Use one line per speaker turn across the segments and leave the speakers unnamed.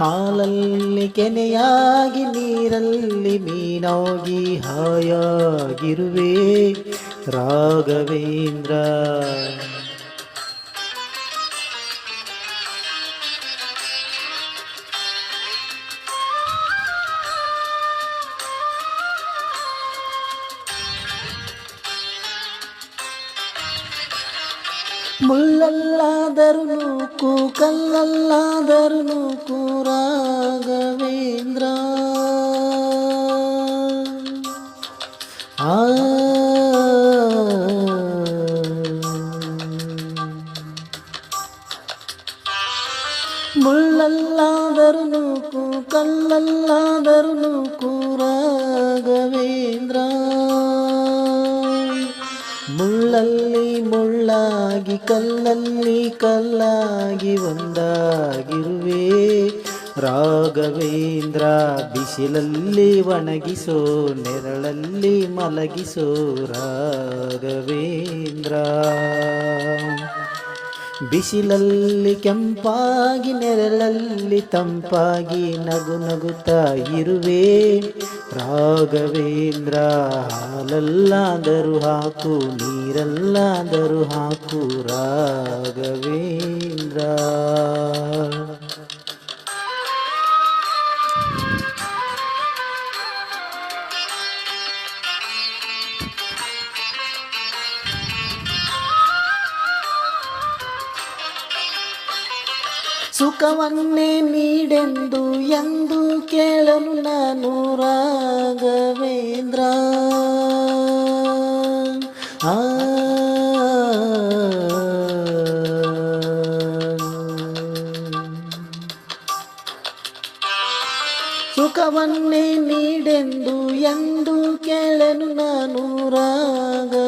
ಹಾಲಲ್ಲಿ ಕೆನೆಯಾಗಿ ನೀರಲ್ಲಿ ಮೀನಾಗಿ ಹಾಯಾಗಿರುವೆ ರಾಘವೇಂದ್ರ. ಮುಳ್ಳಲ್ಲಾದರೂ ನೂಕು ಕಲ್ಲಲ್ಲಾದರೂ ನೂಕು ರಾಘವೇಂದ್ರ ಆ ಮುಳ್ಳಲ್ಲಾದರೂ ನೂಕು ಕಲ್ಲಲ್ಲಾದರೂ ನೂಕು ರಾಘವೇಂದ್ರ ಮುಳ್ಳಲ್ಲಿ ಮುಳ್ಳಾಗಿ ಕಲ್ಲಲ್ಲಿ ಕಲ್ಲಾಗಿ ಒಂದಾಗಿರುವೆ. ರಾಘವೇಂದ್ರ ಬಿಸಿಲಲ್ಲಿ ಒಣಗಿಸೋ ನೆರಳಲ್ಲಿ ಮಲಗಿಸೋ ರಾಘವೇಂದ್ರ. ಬಿಸಿಲಲ್ಲಿ ಕೆಂಪಾಗಿ ನೆರಳಲ್ಲಿ ತಂಪಾಗಿ ನಗು ನಗುತ್ತಾ ಇರುವೆ. ರಾಘವೇಂದ್ರ ಹಾಲಲ್ಲಾದರೂ ಹಾಕು ನೀರಲ್ಲಾದರೂ ಹಾಕು ರಾಘವೇಂದ್ರ. ಸುಖವನ್ನೇ ನೀಡೆಂದು ಎಂದು ಕೇಳಲು ನಾನು ರಾಘವೇಂದ್ರ. ಆ. ಸುಖವನ್ನೇ ನೀಡೆಂದು ಎಂದು ಕೇಳನು ನಾನು ರಾಘವೇಂದ್ರ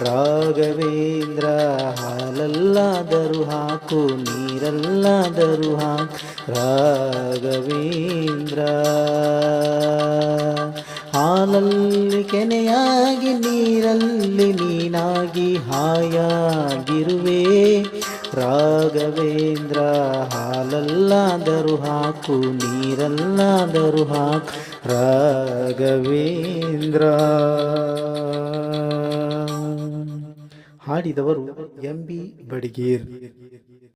ರಾಘವೇಂದ್ರ, ಹಾಲಲ್ಲಾದರೂ ಹಾಕು, ನೀರಲ್ಲಾದರೂ ಹಾಕು. ರಾಘವೇಂದ್ರ, ಹಾಲಲ್ಲಿ ಕೆನೆಯಾಗಿ, ನೀರಲ್ಲಿ ನೀನಾಗಿ ಹಾಯಾಗಿರುವೆ. ರಾಘವೇಂದ್ರ, ಹಾಲಲ್ಲಾದರೂ ಹಾಕು, ನೀರಲ್ಲಾದರೂ ಹಾಕು. ರಾಘವೇಂದ್ರ. ಹಾಡಿದವರು ಎಂ ಬಿ ಬಡಿಗೇರ್.